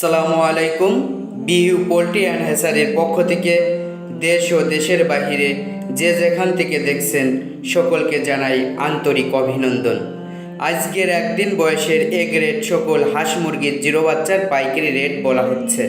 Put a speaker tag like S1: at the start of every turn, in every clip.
S1: সালামু আলাইকুম। BU poultry and হ্যাসারির পক্ষ থেকে দেশ ও দেশের বাহিরে যে যেখান থেকে দেখছেন সকলকে জানাই আন্তরিক অভিনন্দন। আজকের একদিন বয়সের এ গ্রেড সকল হাঁস মুরগির জিরো বাচ্চার পাইকারি রেট বলা হচ্ছে।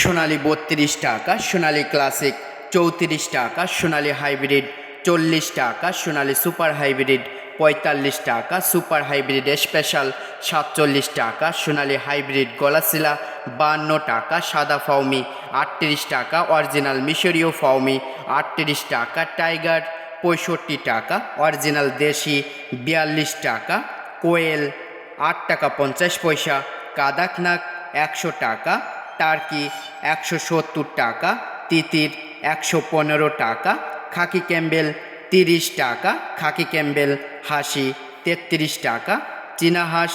S1: সোনালি বত্রিশ টাকা, সোনালি ক্লাসিক চৌত্রিশ টাকা, সোনালি হাইব্রিড চল্লিশ টাকা, সোনালি সুপার হাইব্রিড পঁয়তাল্লিশ টাকা, সুপার হাইব্রিড স্পেশাল সাতচল্লিশ টাকা, সোনালি হাইব্রিড গলাশিলা বান্ন টাকা, সাদা ফাউমি আটত্রিশ টাকা, অরিজিনাল মিশরীয় ফাউমি আটত্রিশ টাকা, টাইগার পঁয়ষট্টি টাকা, অরিজিনাল দেশি বিয়াল্লিশ টাকা, কোয়েল আট টাকা পঞ্চাশ পয়সা কাদাকনাক একশো টাকা, টার্কি একশো সত্তর টাকা, তিতির একশো পনেরো টাকা, খাকি ক্যাম্বেল তিরিশ টাকা, খাকি ক্যাম্বেল হাসি তেত্রিশ টাকা চীনা হাঁস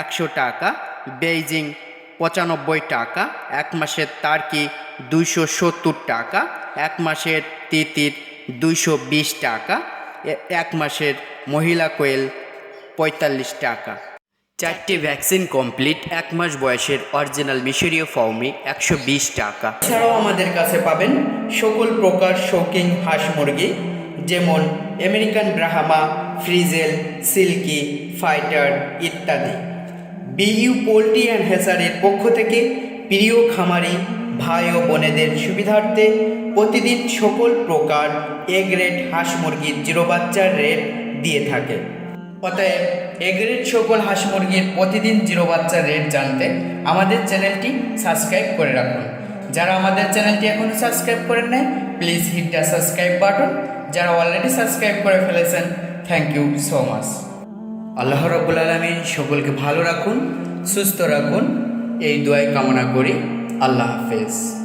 S1: একশো টাকা, বেইজিং পঁচানব্বই টাকা, এক মাসের টার্কি দুইশো সত্তর টাকা, এক মাসের তিতির দুইশো বিশ টাকা এক মাসের মহিলা কোয়েল পঁয়তাল্লিশ টাকা। চারটি ভ্যাকসিন কমপ্লিট, এক মাস বয়সের অরিজিনাল মিশরীয় ফর্মি একশো বিশ টাকা। এছাড়াও আমাদের কাছে পাবেন সকল প্রকার শৌকিং হাঁস মুরগি যেমন American Brahma frizzle, silkie, fighter ইত্যাদি। বিইউ পোলট্রি অ্যান্ড হ্যাসারের পক্ষ থেকে প্রিয় খামারি, ভাই ও বোনেদের সুবিধার্থে প্রতিদিন সকল প্রকার এ গ্রেড হাঁস মুরগির জিরো বাচ্চার রেট দিয়ে থাকে। অতএব এগ্রেড সকল হাঁস মুরগির প্রতিদিন জিরো বাচ্চার রেট জানতে আমাদের চ্যানেলটি সাবস্ক্রাইব করে রাখুন। যারা আমাদের চ্যানেলটি এখনও সাবস্ক্রাইব করেন নাই please hit the subscribe button যারা অলরেডি সাবস্ক্রাইব করে ফেলেছেন থ্যাংক ইউ সো মাচ আল্লাহ রব্বুল আলমিন সকলকে ভালো রাখুন, সুস্থ রাখুন। এই দোয়াই কামনা করি। আল্লাহ হাফেজ।